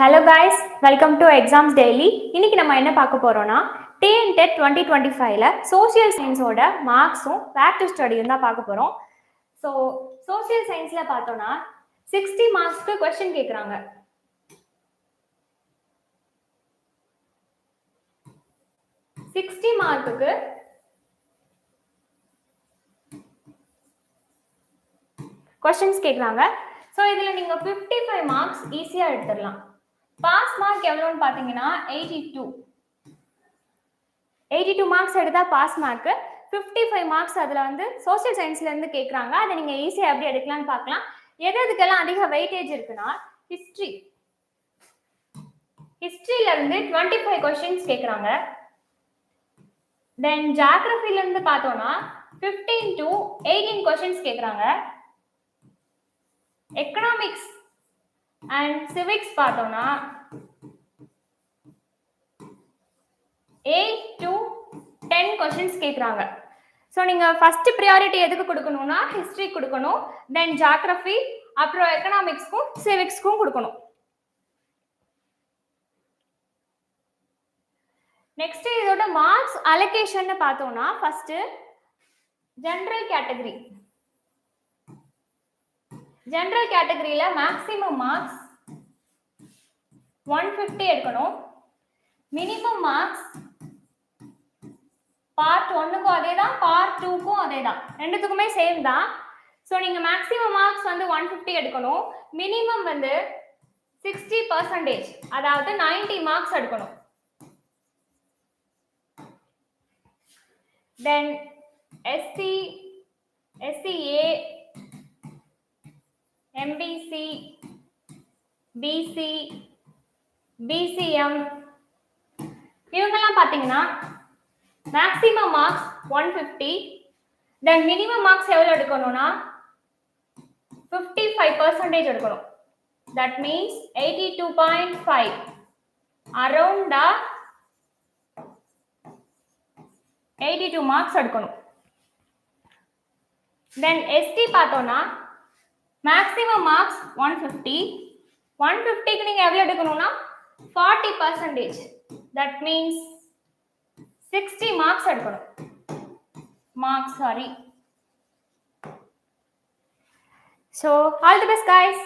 Hello guys welcome to exams daily இன்னைக்கு நம்ம என்ன பார்க்க போறோம்னா டிஎன் டெட் டுவெண்ட்டி டுவெண்ட்டி ஃபைவ்ல சோசியல் சயின்ஸோட மார்க்ஸும் பேக் ஸ்டடியும் தான் பார்க்க போறோம். ஸோ சோசியல் சயின்ஸ்ல பார்த்தோம்னா சிக்ஸ்டி மார்க்ஸ்க்கு கொஸ்டின் கேட்குறாங்க சிக்ஸ்டி மார்க்குக்கு கொஸ்டின்ஸ் கேட்குறாங்க ஸோ இதில் நீங்கள் ஃபிஃப்டி ஃபைவ் மார்க்ஸ் ஈஸியாக எடுத்துடலாம். பாஸ் மார்க் எவ்வளோன்னு பார்த்தீங்கன்னா eighty two eighty two marks எடுத்தால் pass mark fifty five marks அதில் வந்து சோசியல் சயின்ஸ்லேருந்து கேட்குறாங்க அதை நீங்கள் ஈஸியாக எப்படி எடுக்கலாம்னு பார்க்கலாம். எது எதுக்கெல்லாம் அதிக வெயிட்டேஜ் இருக்குன்னா ஹிஸ்ட்ரி ஹிஸ்ட்ரியிலேருந்து டுவெண்ட்டி ஃபைவ் கொஸ்டின்ஸ் கேட்குறாங்க தென் ஜாகிரஃபிலேருந்து பார்த்தோன்னா ஃபிஃப்டீன் டு எயிட்டீன் கொஸ்டின்ஸ் கேட்குறாங்க எக்கனாமிக்ஸ் அண்ட் சிவிக்ஸ் பார்த்தோம்னா எயிட் டு டென் கொஷின்ஸ் கேட்குறாங்க ஸோ நீங்கள் ஃபர்ஸ்ட் ப்ரியாரிட்டி எதுக்கு கொடுக்கணும்னா ஹிஸ்ட்ரி கொடுக்கணும். தென் ஜாகிரஃபி அப்புறம் எக்கனாமிக்ஸ்க்கும் சிவிக்ஸ்க்கும் கொடுக்கணும். நெக்ஸ்ட் இதோட மார்க்ஸ் அலோகேஷன் பார்த்தோம்னா ஃபர்ஸ்ட் ஜென்ரல் கேட்டகரி ஜென்ரல் கேட்டகரியில மேக்ஸிமம் மார்க்ஸ் ஒன் ஃபிஃப்டி எடுக்கணும். மினிமம் மார்க்ஸ் பார்ட் ஒன்னுக்கும் அதே தான் பார்ட் டூக்கும் அதே தான் ரெண்டுத்துக்குமே சேம் தான். ஸோ நீங்கள் மேக்ஸிமம் மார்க்ஸ் வந்து ஒன் ஃபிஃப்டி எடுக்கணும். மினிமம் வந்து சிக்ஸ்டி பர்சன்டேஜ் அதாவது நைன்டி மார்க்ஸ் எடுக்கணும். Then SC SCA MBC BC BCM இவங்கெல்லாம் பார்த்தீங்கன்னா maximum marks one fifty then minimum marks எவ்வளோ எடுக்கணும்னா ஃபிஃப்டி ஃபைவ் பர்சன்டேஜ் எடுக்கணும். That means eighty two point five அரௌண்டா eighty two marks எடுக்கணும் தென் எஸ்டி பார்த்தோன்னா maximum marks one fifty one ஃபிஃப்டிக்கு நீங்கள் எவ்வளோ எடுக்கணும்னா forty percentage that means sixty marks எடுக்கணும். Marks sorry so all the best guys